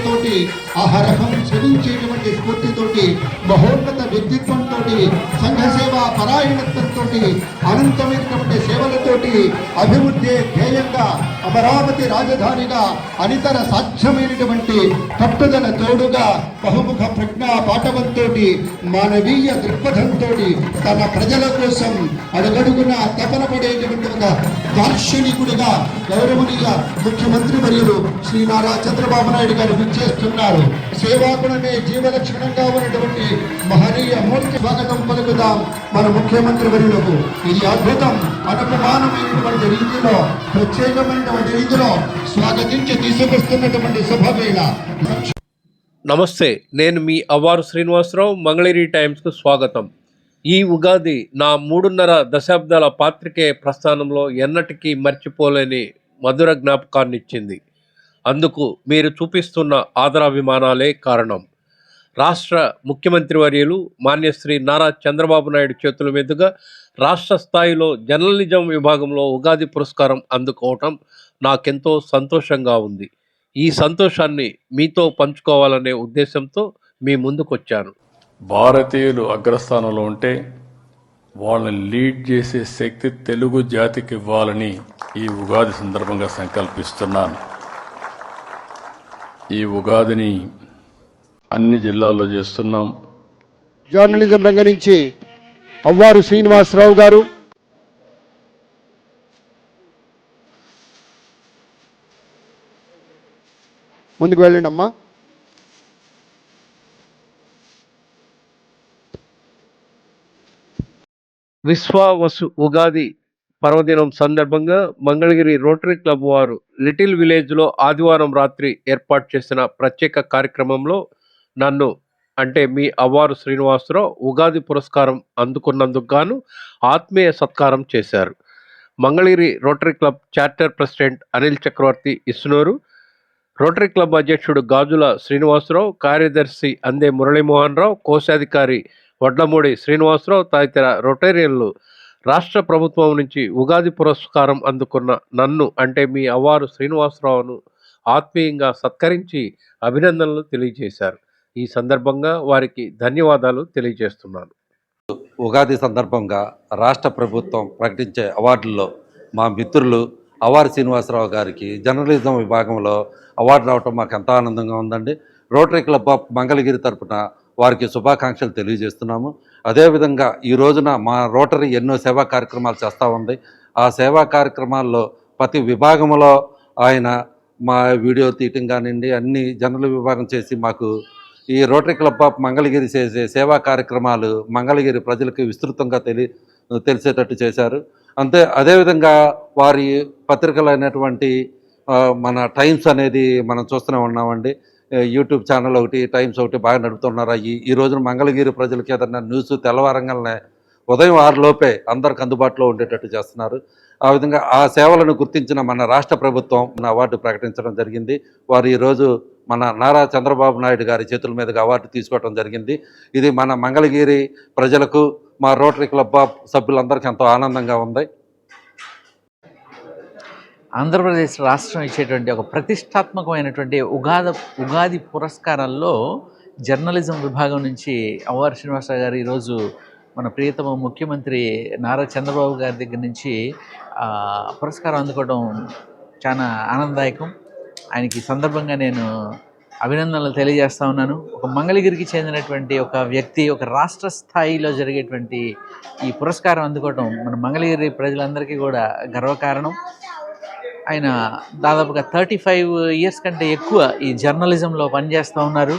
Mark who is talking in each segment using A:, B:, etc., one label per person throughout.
A: స్ఫూర్తితోటి అహర్హం చెల్లించేటువంటి స్ఫూర్తితోటి మహోన్నత వ్యక్తిత్వంతో సంఘ సేవ పరాయణత్వంతో అనంతమైనటువంటి సేవలతోటి అభివృద్ధి ధ్యేయంగా అమరావతి రాజధానిగా అనితర సాధ్యమైనటువంటి పట్టుదల తోడుగా బహుముఖ ప్రజ్ఞా పాఠవంతో మానవీయ దృక్పథంతో తన ప్రజల కోసం అడుగడుగున తపన పడేటువంటి ఒక దార్శనికుడిగా గౌరవనీయ ముఖ్యమంత్రి వర్యులు శ్రీ నారా చంద్రబాబు నాయుడు గారు విచ్చేస్తున్నారు సేవాగుణమే జీవలక్షణంగా ఉన్నటువంటి మహనీయ మూర్తి స్వాగతం పలుకుదాం మన ముఖ్యమంత్రి వర్యులకు. ఇది అద్భుతం. అనుపమానమైనటువంటి రీతిలో ప్రత్యేకమైనటువంటి రీతిలో స్వాగతించి తీసుకొస్తున్నటువంటి శుభవేళ.
B: నమస్తే నేను మీ అవ్వారు శ్రీనివాసరావు మంగళగిరి టైమ్స్కు స్వాగతం. ఈ ఉగాది నా మూడున్నర దశాబ్దాల పాత్రికేయ ప్రస్థానంలో ఎన్నటికీ మర్చిపోలేని మధుర జ్ఞాపకాన్ని ఇచ్చింది అందుకు మీరు చూపిస్తున్న ఆదరాభిమానాలే కారణం. రాష్ట్ర ముఖ్యమంత్రి వర్యులు మాన్యశ్రీ నారా చంద్రబాబు నాయుడు చేతుల మీదుగా రాష్ట్ర స్థాయిలో జర్నలిజం విభాగంలో ఉగాది పురస్కారం అందుకోవటం నాకెంతో సంతోషంగా ఉంది. ఈ సంతోషాన్ని మీతో పంచుకోవాలనే ఉద్దేశంతో మీ ముందుకొచ్చాను.
C: భారతీయులు అగ్రస్థానంలో ఉంటే వాళ్ళని లీడ్ చేసే శక్తి తెలుగు జాతికి ఇవ్వాలని ఈ ఉగాది సందర్భంగా సంకల్పిస్తున్నాను. ఈ ఉగాదిని అన్ని జిల్లాల్లో చేస్తున్నాం.
D: జర్నలిజం రంగం నుంచి అవ్వారు శ్రీనివాసరావు గారు. ముందుకు వెళ్ళండి అమ్మా
B: విశ్వావసు ఉగాది పర్వదినం సందర్భంగా మంగళగిరి రోటరీ క్లబ్ వారు లిటిల్ విలేజ్లో ఆదివారం రాత్రి ఏర్పాటు చేసిన ప్రత్యేక కార్యక్రమంలో నన్ను అంటే మీ అవ్వారు శ్రీనివాసరావు ఉగాది పురస్కారం అందుకున్నందుకు గాను ఆత్మీయ సత్కారం చేశారు. Mangalagiri Rotary club charter president Anil Chakravarthi ఇస్నూరు rotary club అధ్యక్షుడు గాజుల శ్రీనివాసరావు కార్యదర్శి అందే మురళీమోహన్ రావు కోశాధికారి వడ్లమూడి శ్రీనివాసరావు తదితర రొటేరియన్లు రాష్ట్ర ప్రభుత్వం నుంచి ఉగాది పురస్కారం అందుకున్న నన్ను అంటే మీ అవ్వారు శ్రీనివాసరావును ఆత్మీయంగా సత్కరించి అభినందనలు తెలియజేశారు. ఈ సందర్భంగా వారికి ధన్యవాదాలు తెలియజేస్తున్నాను.
E: ఉగాది సందర్భంగా రాష్ట్ర ప్రభుత్వం ప్రకటించే అవార్డుల్లో మా మిత్రులు అవార్డు శ్రీనివాసరావు గారికి జర్నలిజం విభాగంలో అవార్డు రావటం మాకు ఎంతో ఆనందంగా ఉందండి. రోటరీ క్లబ్ ఆఫ్ మంగళగిరి తరపున వారికి శుభాకాంక్షలు తెలియజేస్తున్నాము. అదేవిధంగా ఈ రోజున మా రోటరీ ఎన్నో సేవా కార్యక్రమాలు చేస్తూ ఉంది. ఆ సేవా కార్యక్రమాల్లో ప్రతి విభాగంలో ఆయన మా వీడియో తీయటం కానివ్వండి అన్ని జనరల్ విభాగం చేసి మాకు ఈ రోటరీ క్లబ్ ఆఫ్ మంగళగిరి చేసే సేవా కార్యక్రమాలు మంగళగిరి ప్రజలకు విస్తృతంగా తెలి తెలిసేటట్టు చేశారు. అంతే అదేవిధంగా వారి పత్రికలు అయినటువంటి మన టైమ్స్ అనేది మనం చూస్తూనే ఉన్నామండి. యూట్యూబ్ ఛానల్ ఒకటి టైమ్స్ ఒకటి బాగా నడుపుతున్నారు. ఈ ఈ రోజున మంగళగిరి ప్రజలకి ఏదైనా న్యూస్ తెల్లవారంగానే ఉదయం ఆరులోపే అందరికి అందుబాటులో ఉండేటట్టు చేస్తున్నారు. ఆ విధంగా ఆ సేవలను గుర్తించిన మన రాష్ట్ర ప్రభుత్వం మన అవార్డు ప్రకటించడం జరిగింది. వారు ఈరోజు మన నారా చంద్రబాబు నాయుడు గారి చేతుల మీదుగా అవార్డు తీసుకోవడం జరిగింది. ఇది మన మంగళగిరి ప్రజలకు మా రోటరీ క్లబ్ సభ్యులందరికీ ఎంతో ఆనందంగా ఉంది.
F: ఆంధ్రప్రదేశ్ రాష్ట్రం ఇచ్చేటువంటి ఒక ప్రతిష్టాత్మకమైనటువంటి ఉగాది ఉగాది పురస్కారాల్లో జర్నలిజం విభాగం నుంచి అవ్వారి శ్రీనివాసరావు గారు ఈరోజు మన ప్రియతమ ముఖ్యమంత్రి నారా చంద్రబాబు గారి దగ్గర నుంచి పురస్కారం అందుకోవడం చాలా ఆనందదాయకం. ఆయనకి సందర్భంగా నేను అభినందనలు తెలియజేస్తా ఉన్నాను. ఒక మంగళగిరికి చెందినటువంటి ఒక వ్యక్తి ఒక రాష్ట్ర స్థాయిలో జరిగేటువంటి ఈ పురస్కారం అందుకోవడం మన మంగళగిరి ప్రజలందరికీ కూడా గర్వకారణం. ఆయన దాదాపుగా థర్టీ ఫైవ్ ఇయర్స్ కంటే ఎక్కువ ఈ జర్నలిజంలో పనిచేస్తూ ఉన్నారు.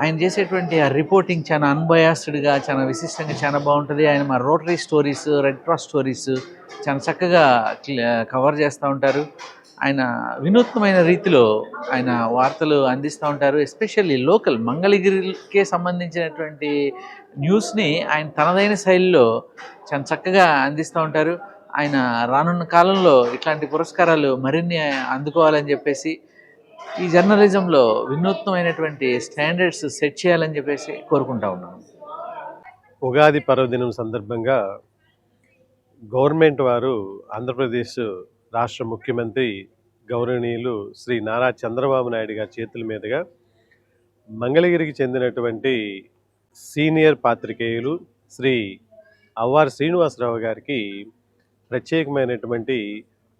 F: ఆయన చేసేటువంటి ఆ రిపోర్టింగ్ చాలా అన్బయాస్డ్గా చాలా విశిష్టంగా చాలా బాగుంటుంది. ఆయన మా Rotary stories red cross stories చాలా చక్కగా కవర్ చేస్తూ ఉంటారు. ఆయన వినూత్నమైన రీతిలో ఆయన వార్తలు అందిస్తూ ఉంటారు. ఎస్పెషల్లీ లోకల్ మంగళగిరికే సంబంధించినటువంటి న్యూస్ని ఆయన తనదైన శైలిలో చాలా చక్కగా అందిస్తూ ఉంటారు. ఆయన రానున్న కాలంలో ఇట్లాంటి పురస్కారాలు మరిన్ని అందుకోవాలని చెప్పేసి ఈ జర్నలిజంలో వినూత్నమైనటువంటి స్టాండర్డ్స్ సెట్ చేయాలని చెప్పేసి కోరుకుంటా ఉన్నాను.
G: ఉగాది పర్వదినం సందర్భంగా గవర్నమెంట్ వారు ఆంధ్రప్రదేశ్ రాష్ట్ర ముఖ్యమంత్రి గౌరవనీయులు శ్రీ నారా చంద్రబాబు నాయుడు గారి చేతుల మీదుగా మంగళగిరికి చెందినటువంటి సీనియర్ పాత్రికేయులు శ్రీ అవ్వారు శ్రీనివాసరావు గారికి ప్రత్యేకమైనటువంటి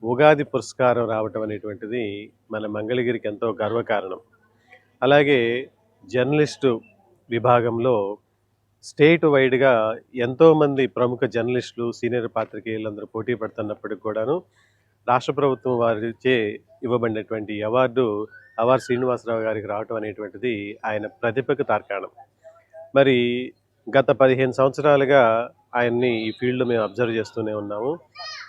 G: ఉగాది పురస్కారం రావటం అనేటువంటిది మన మంగళగిరికి ఎంతో గర్వకారణం. అలాగే జర్నలిస్టు విభాగంలో స్టేట్ వైడ్గా ఎంతోమంది ప్రముఖ జర్నలిస్టులు సీనియర్ పాత్రికేయులందరూ పోటీ పడుతున్నప్పటికి కూడాను రాష్ట్ర ప్రభుత్వం వారిచే ఇవ్వబడినటువంటి అవార్డు అవార్ శ్రీనివాసరావు గారికి రావటం అనేటువంటిది ఆయన ప్రతిభకు తార్కాణం. మరి గత పదిహేను సంవత్సరాలుగా ఆయన్ని ఈ ఫీల్డ్లో మేము అబ్జర్వ్ చేస్తూనే ఉన్నాము.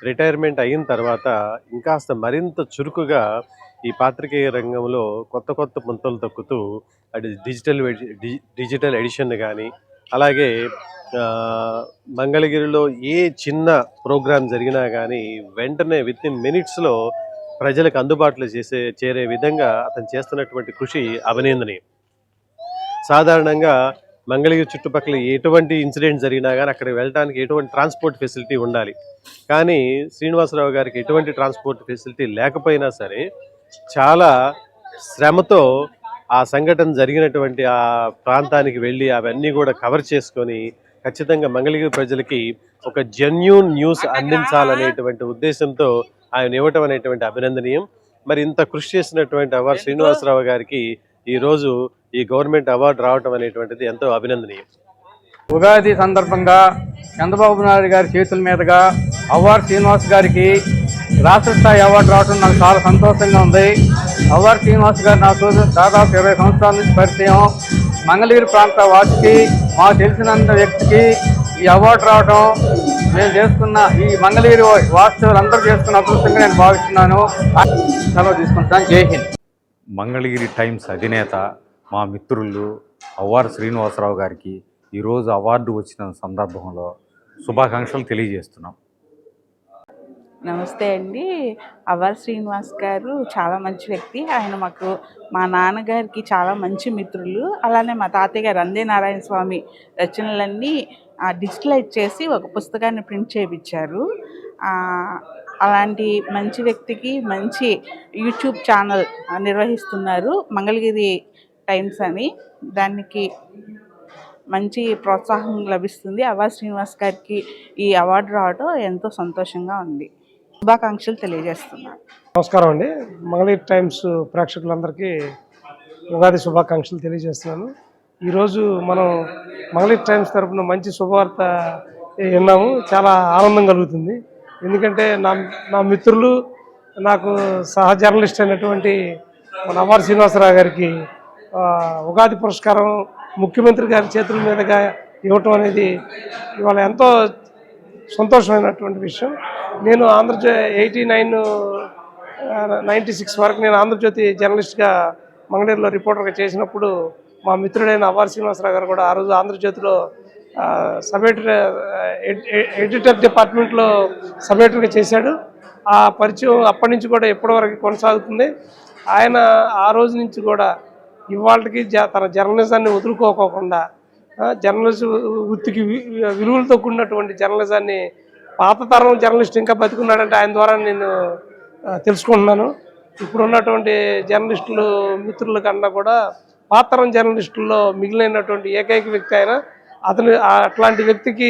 G: రిటైర్మెంట్ అయిన తర్వాత ఇంకాస్త మరింత చురుకుగా ఈ పాత్రికేయ రంగంలో కొత్త కొత్త పుంతలు తొక్కుతూ అది డిజిటల్ డిజిటల్ ఎడిషన్ కానీ అలాగే మంగళగిరిలో ఏ చిన్న ప్రోగ్రాం జరిగినా కానీ వెంటనే విత్ ఇన్ మినిట్స్లో ప్రజలకు అందుబాటులో చేసే చేరే విధంగా అతను చేస్తున్నటువంటి కృషి అభినందనీయం. సాధారణంగా మంగళగిరి చుట్టుపక్కల ఎటువంటి ఇన్సిడెంట్ జరిగినా కానీ అక్కడ వెళ్ళడానికి ఎటువంటి ట్రాన్స్పోర్ట్ ఫెసిలిటీ ఉండాలి. కానీ శ్రీనివాసరావు గారికి ఎటువంటి ట్రాన్స్పోర్ట్ ఫెసిలిటీ లేకపోయినా సరే చాలా శ్రమతో ఆ సంఘటన జరిగినటువంటి ఆ ప్రాంతానికి వెళ్ళి అవన్నీ కూడా కవర్ చేసుకొని ఖచ్చితంగా మంగళగిరి ప్రజలకి ఒక జెన్యూన్ న్యూస్ అందించాలనేటువంటి ఉద్దేశంతో ఆయన ఇవ్వటం అనేటువంటి అభినందనీయం. మరి ఇంత కృషి చేసినటువంటి అవార్డు శ్రీనివాసరావు గారికి ఈరోజు ఈ గవర్నమెంట్ అవార్డు రావటం అనేటువంటిది ఎంతో అభినందనీయం.
H: ఉగాది సందర్భంగా చంద్రబాబు నాయుడు గారి చేతుల మీదుగా అవార్ శ్రీనివాస్ గారికి రాష్ట్ర స్థాయి అవార్డు రావడం నాకు చాలా సంతోషంగా ఉంది. అవార్ శ్రీనివాస్ గారు నాకు దాదాపు ఇరవై సంవత్సరాల నుంచి పరిచయం. మంగళగిరి ప్రాంత వాటికి మాకు తెలిసినంత వ్యక్తికి ఈ అవార్డు రావడం నేను చేసుకున్న ఈ మంగళగిరి వాస్తవులందరూ చేసుకున్న అదృష్టంగా నేను భావిస్తున్నాను. సెలవు తీసుకుంటాను. జై హింద్.
I: మంగళగిరి టైమ్స్ అధినేత మా మిత్రులు అవ్వారు శ్రీనివాసరావు గారికి ఈరోజు అవార్డు వచ్చిన సందర్భంలో శుభాకాంక్షలు తెలియజేస్తున్నాం.
J: నమస్తే అండి. అవార్ శ్రీనివాస్ గారు చాలా మంచి వ్యక్తి. ఆయన మాకు మా నాన్నగారికి చాలా మంచి మిత్రులు. అలానే మా తాతయ్య గారు అందే నారాయణ స్వామి రచనలన్నీ డిజిటలైజ్ చేసి ఒక పుస్తకాన్ని ప్రింట్ చేయించారు అలాంటి మంచి వ్యక్తికి మంచి యూట్యూబ్ ఛానల్ నిర్వహిస్తున్నారు మంగళగిరి టైమ్స్ అని. దానికి మంచి ప్రోత్సాహం లభిస్తుంది. అవార్ శ్రీనివాస్ గారికి ఈ అవార్డు రావడం ఎంతో సంతోషంగా ఉంది. శుభాకాంక్షలు తెలియజేస్తున్నాను.
H: నమస్కారం అండి. మంగళగిరి టైమ్స్ ప్రేక్షకులందరికీ ఉగాది శుభాకాంక్షలు తెలియజేస్తున్నాను. ఈరోజు మనం మంగళగిరి టైమ్స్ తరఫున మంచి శుభవార్త విన్నాము. చాలా ఆనందం కలుగుతుంది. ఎందుకంటే నా నా మిత్రులు నాకు సహ జర్నలిస్ట్ అయినటువంటి మన అమర్ శ్రీనివాసరావు గారికి ఉగాది పురస్కారం ముఖ్యమంత్రి గారి చేతుల మీదుగా ఇవ్వటం అనేది ఇవాళ ఎంతో సంతోషమైనటువంటి విషయం. నేను ఆంధ్రజ్యో ఎయిటీ నైన్ నైంటీ సిక్స్ వరకు నేను ఆంధ్రజ్యోతి జర్నలిస్ట్గా మంగళూరులో రిపోర్టర్గా చేసినప్పుడు మా మిత్రుడైన అవార్ శ్రీనివాసరావు గారు కూడా ఆ రోజు ఆంధ్రజ్యోతిలో సబేటర్ ఎడిటర్ డిపార్ట్మెంట్లో సబ్ చేశాడు. ఆ పరిచయం అప్పటి నుంచి కూడా ఎప్పటి వరకు కొనసాగుతుంది. ఆయన ఆ రోజు నుంచి కూడా ఇవాళకి జ- తన జర్నలిజాన్ని వదులుకోకోకుండా జర్నలిస్ట్ వృత్తికి వి- విలువలతో కూడినటువంటి జర్నలిజాన్ని పాత తరం జర్నలిస్ట్ ఇంకా బతుకున్నాడంటే ఆయన ద్వారా నేను తెలుసుకుంటున్నాను. ఇప్పుడున్నటువంటి జర్నలిస్టులు మిత్రుల కన్నా కూడా పాత తరం జర్నలిస్టుల్లో మిగిలినటువంటి ఏకైక వ్యక్తి ఆయన. అతను అట్లాంటి వ్యక్తికి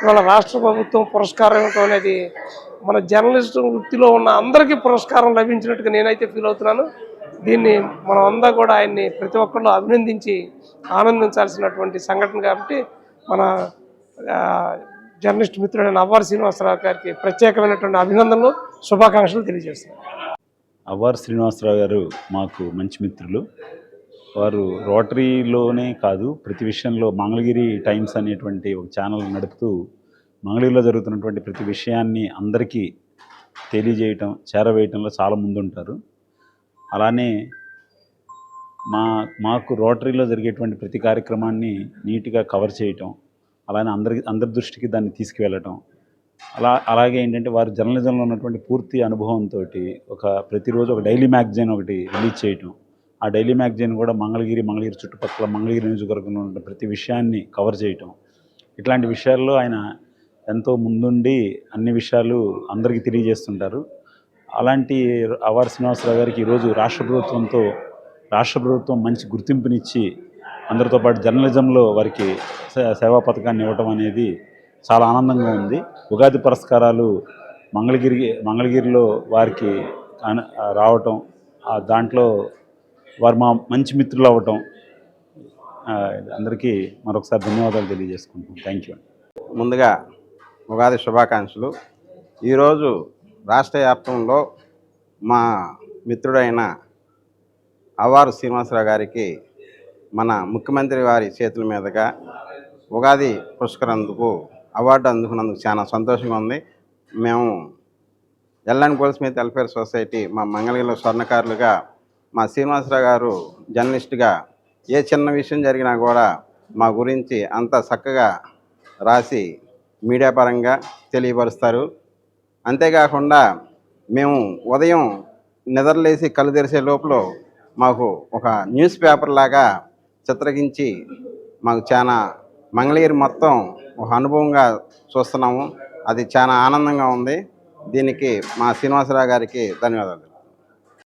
H: ఇవాళ రాష్ట్ర ప్రభుత్వం పురస్కారం ఇవ్వటం అనేది మన జర్నలిస్ట్ వృత్తిలో ఉన్న అందరికీ పురస్కారం లభించినట్టుగా నేనైతే ఫీల్ అవుతున్నాను. దీన్ని మనం అందా కూడా ఆయన్ని ప్రతి ఒక్కళ్ళు అభినందించి ఆనందించాల్సినటువంటి సంఘటన కాబట్టి మన జర్నలిస్ట్ మిత్రుడైన అవ్వారు శ్రీనివాసరావు గారికి ప్రత్యేకమైనటువంటి అభినందనలు శుభాకాంక్షలు తెలియజేస్తున్నాను.
K: అవ్వారు శ్రీనివాసరావు గారు మాకు మంచి మిత్రులు. వారు రోటరీలోనే కాదు ప్రతి విషయంలో మంగళగిరి టైమ్స్ అనేటువంటి ఒక ఛానల్ నడుపుతూ మంగళగిరిలో జరుగుతున్నటువంటి ప్రతి విషయాన్ని అందరికీ తెలియజేయటం చేరవేయటంలో చాలా ముందుంటారు. అలానే మా మాకు రోటరీలో జరిగేటువంటి ప్రతి కార్యక్రమాన్ని నీట్గా కవర్ చేయటం అలానే అందరి అందరి దృష్టికి దాన్ని తీసుకువెళ్ళటం. అలా అలాగే ఏంటంటే వారు జర్నలిజంలో ఉన్నటువంటి పూర్తి అనుభవంతో ఒక ప్రతిరోజు ఒక డైలీ మ్యాగజైన్ ఒకటి రిలీజ్ చేయటం. ఆ డైలీ మ్యాగజైన్ కూడా మంగళగిరి మంగళగిరి చుట్టుపక్కల మంగళగిరి నియోజకవర్గంలో ఉన్న ప్రతి విషయాన్ని కవర్ చేయటం. ఇట్లాంటి విషయాల్లో ఆయన ఎంతో ముందుండి అన్ని విషయాలు అందరికీ తెలియజేస్తుంటారు. అలాంటి అవార్ శ్రీనివాసరావు గారికి ఈరోజు రాష్ట్ర ప్రభుత్వంతో రాష్ట్ర ప్రభుత్వం మంచి గుర్తింపునిచ్చి అందరితో పాటు జర్నలిజంలో వారికి సేవా పథకాన్ని ఇవ్వటం అనేది చాలా ఆనందంగా ఉంది. ఉగాది పురస్కారాలు మంగళగిరి మంగళగిరిలో వారికి రావటం దాంట్లో వారు మా మంచి మిత్రులు అవ్వటం అందరికీ మరొకసారి ధన్యవాదాలు తెలియజేసుకుంటున్నాం. థ్యాంక్ యూ
L: ముందుగా ఉగాది శుభాకాంక్షలు. ఈరోజు రాష్ట్ర వ్యాప్తంలో మా మిత్రుడైన అవారు శ్రీనివాసరావు గారికి మన ముఖ్యమంత్రి వారి చేతుల మీదుగా ఉగాది పురస్కరందుకు అవార్డు అందుకున్నందుకు చాలా సంతోషంగా ఉంది. మేము ఎల్ఎన్ గోల్డ్ మీద వెల్ఫేర్ సొసైటీ మా మంగళగిరిలో స్వర్ణకారులుగా మా శ్రీనివాసరావు గారు జర్నలిస్ట్గా ఏ చిన్న విషయం జరిగినా కూడా మా గురించి అంత చక్కగా రాసి మీడియా పరంగా తెలియపరుస్తారు. అంతేకాకుండా మేము ఉదయం నిద్రలేసి కళ్ళు తెరిసే లోపల మాకు ఒక న్యూస్ పేపర్ లాగా చిత్రగించి మాకు చాలా మంగళగిరి మొత్తం ఒక అనుభవంగా చూస్తున్నాము. అది చాలా ఆనందంగా ఉంది. దీనికి మా శ్రీనివాసరావు గారికి ధన్యవాదాలు.